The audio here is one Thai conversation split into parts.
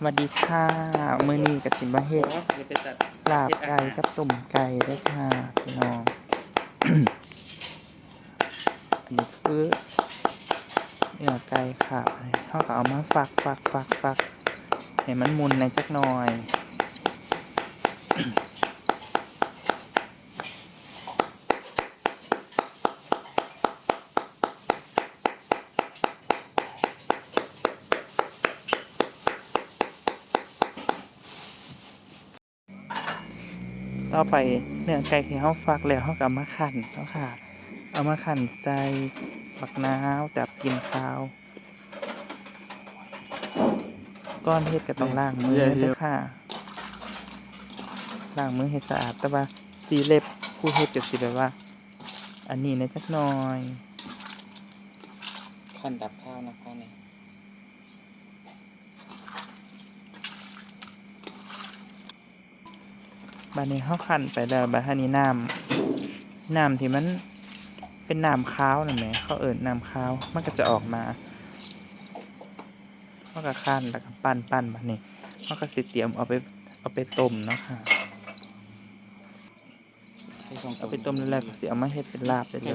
สวัสดีค่ะ มือนีกับสิมาเฮ็ดเดี๋ยวไปตัดลาบไก่กับตุ่มไก่ได้วยค่ะพี่น้องอันนี้คือเนื้อไก่ค่ะเขาก็เอามาฝักฝักฝักฝักให้มันมุนในจักหน่อย ต่อไปเนื้อไก่ที่เขาฟักแล้วเขาก็มาขั่นเนาะค่ะ เอามาขั่นใส่บักน้าวจับกินข้าว ก้อนเฮ็ดก็ต้องล้างมือเด้อค่ะล้างมือให้สะอาด แต่ว่าสีเล็บผู้เฮ็ดก็สิแบบว่า อันนี้นะจักหน่อย ขั้นดับข้าวนะคะเนี่ย บานนี้เขาขั่นไปแล้วบานนี้น้ำน้ำที่มันเป็นน้ำขาวนั่นแหละเขาเอิ้นน้ำขาวมันก็จะออกมาเขาก็ขันแล้วก็ปั้นปั้นบานนี้เขาก็สิเตรียมเอาไปเอาไปต้มเนาะค่ะเอาไปต้มแล้วก็สิเอามาเฮ็ดเป็นลาบได้เลย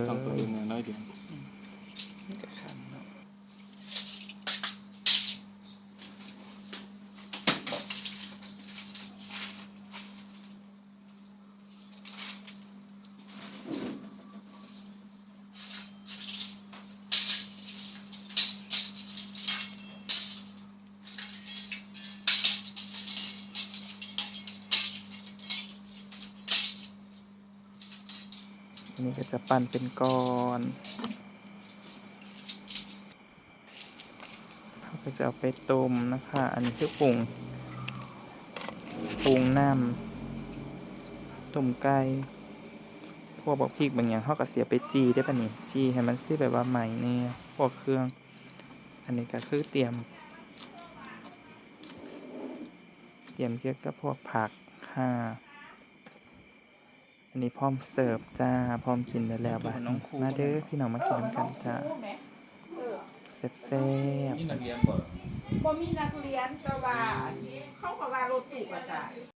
อันนี้ก็จะปั้นเป็นก้อนเขาก็จะเอาไปต้มนะคะ อันนี้คือปรุงปรุงน้ำต้มไก่พวกบอกพริกบางอย่างเขาก็เสียไปจีได้ปะนี่จีให้มันสิแบบว่าใหม่เนี่ยพวกเครื่อง อันนี้ก็คือเตรียม เตรียมเกี่ยวกับพวกผักค่ะ อันนี้พร้อมเสิร์ฟจ้า พร้อมกินได้แล้วบ้ามาเด้อพี่น้องมากินน้ำกันจ้าแซ่บๆนี่นักเรียนบ่บ่มีนักเรียนแต่ว่า เขาก็ว่ารถตู้ก็จ้ะ